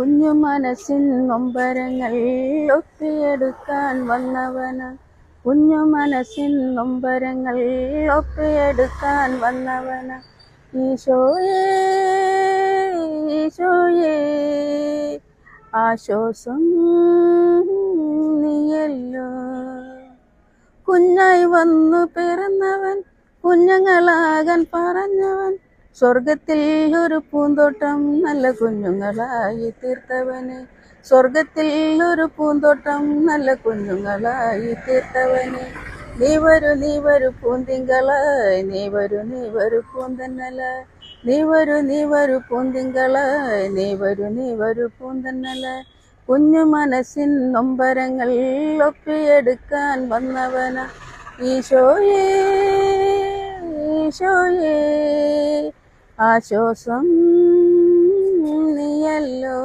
കുഞ്ഞു മനസ്സിൻ നൊമ്പരങ്ങൾ ഒപ്പിയെടുക്കാൻ വന്നവന. കുഞ്ഞു മനസ്സിൻ നൊമ്പരങ്ങൾ ഒപ്പിയെടുക്കാൻ വന്നവന. ഈശോയേ ഈശോയേ ആശ്വാസം നീയല്ലോ. കുഞ്ഞായി വന്നു പിറന്നവൻ കുഞ്ഞുങ്ങളാകാൻ പറഞ്ഞവൻ സ്വർഗത്തിൽ ഒരു പൂന്തോട്ടം നല്ല കുഞ്ഞുങ്ങളായി തീർത്തവന്. സ്വർഗത്തിൽ ഒരു പൂന്തോട്ടം നല്ല കുഞ്ഞുങ്ങളായി തീർത്തവന്. നീ വരൂ നീ വരൂ പൂന്തിങ്കളായി നീ വരൂ നീ വരൂ പൂന്തന്നല. നീ വരൂ നീ വരൂ പൂന്തിങ്കളായി നീ വരൂ നീ വരൂ പൂന്തന്നല. കുഞ്ഞു മനസ്സിൻ നൊമ്പരങ്ങൾ ഒപ്പിയെടുക്കാൻ വന്നവന. ഈശോയേ ഈശോയേ. ആശ്വാസം നീയല്ലോ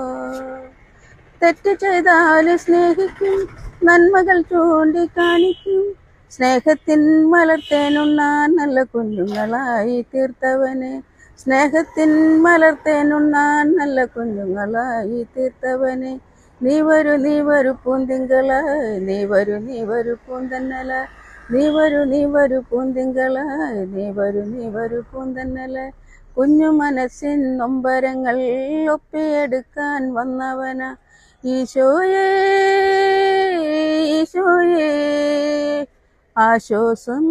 തെറ്റ് ചെയ്താലും സ്നേഹിക്കും നന്മകൾ ചൂണ്ടിക്കാണിക്കും. സ്നേഹത്തിൻ മലർത്തേനുണ്ണാൻ നല്ല കുഞ്ഞുങ്ങളായി തീർത്തവന്. സ്നേഹത്തിൻ മലർത്തേനുണ്ണാൻ നല്ല കുഞ്ഞുങ്ങളായി തീർത്തവന്. നീ വരൂ നീ വരൂ പൂന്തിങ്കളായി നീ വരൂ നീ വരൂ പൂന്തന്നല. നീ വരൂ നീ വരൂ പൂന്തിങ്കളായി നീ വരൂ നീ വരൂ പൂന്തന്നല. കുഞ്ഞു മനസ്സിൻ നൊമ്പരങ്ങൾ ഒപ്പിയെടുക്കാൻ വന്നവന ഈശോയേ ഈശോയേ. ആശ്വാസം